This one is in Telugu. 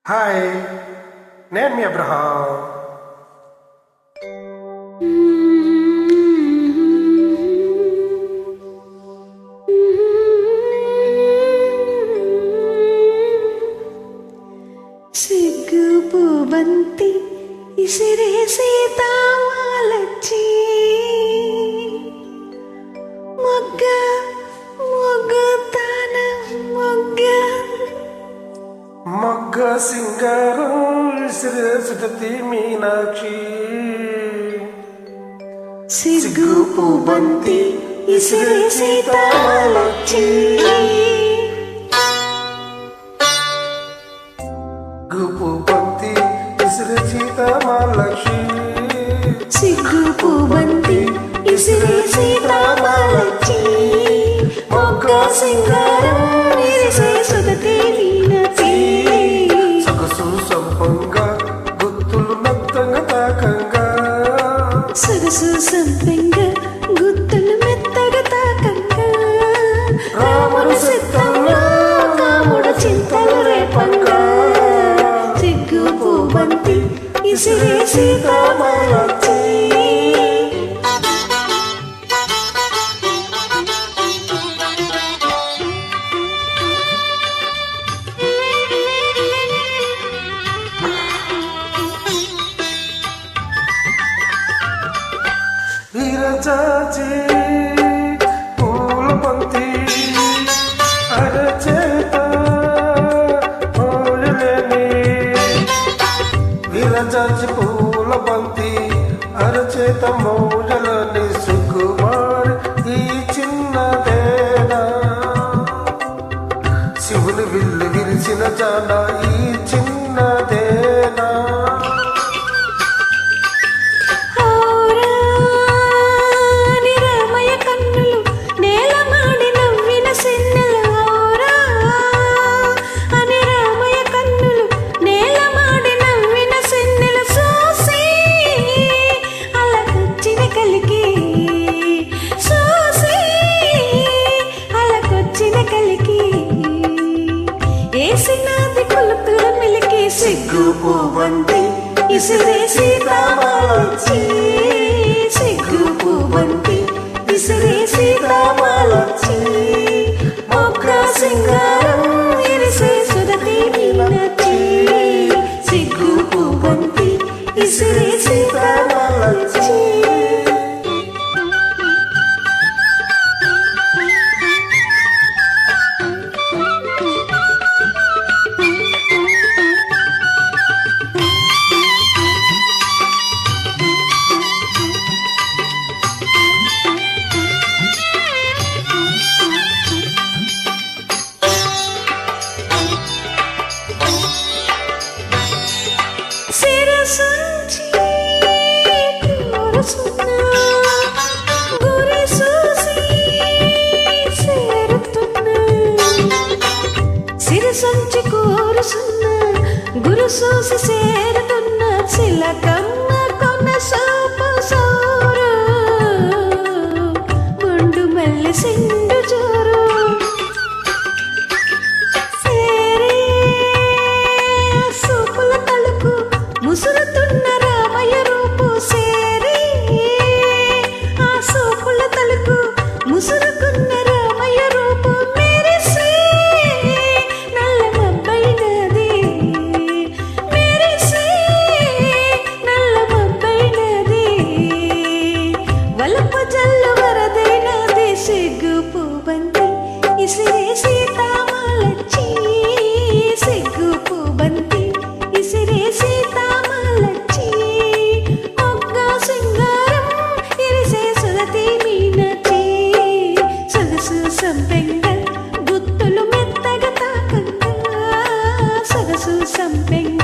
Hai, Nenmi Abraham. Segebu benti, isi resi tawa lecik. సింగారం విసిరేసుటతి మీనాక్షి. సిగ్గుపు బంతి ఇసిరేసే తావాలచ్చి గుపు బంతి విసిరి సీతమాలక్షి సిగ్గుపు బంతి ఇసిరేసే తావాలచ్చి మొగ్గ సింగారం సొగసు సంపెంగ గుత్తులు మెత్తగా తాకంగా. రాముడు సిద్ధంగా రాముడు చింతలు రేపంగా. సిగ్గు పూబంతి ఇసిరే సీతామాలచ్చి చాచి పూల పంక్తి అరచేత మోయలేని విరచాచి పూల పంక్తి అరచేత మౌజలని సుకుమార్ ఈ చిన్నదేనా శివుని విల్లు విరిసిన జాన మిలికి సిగ్గు పువ్వంతి ఇసిరేసి తామాలొచ్చి సిగ్గు పువ్వంతి ఇసిరేసి తామాలొచ్చి మొగ్గ సంచి కోరుసున్న గురు చూసి చేరుతున్న చిలకమ్మ உனக்குன்ன something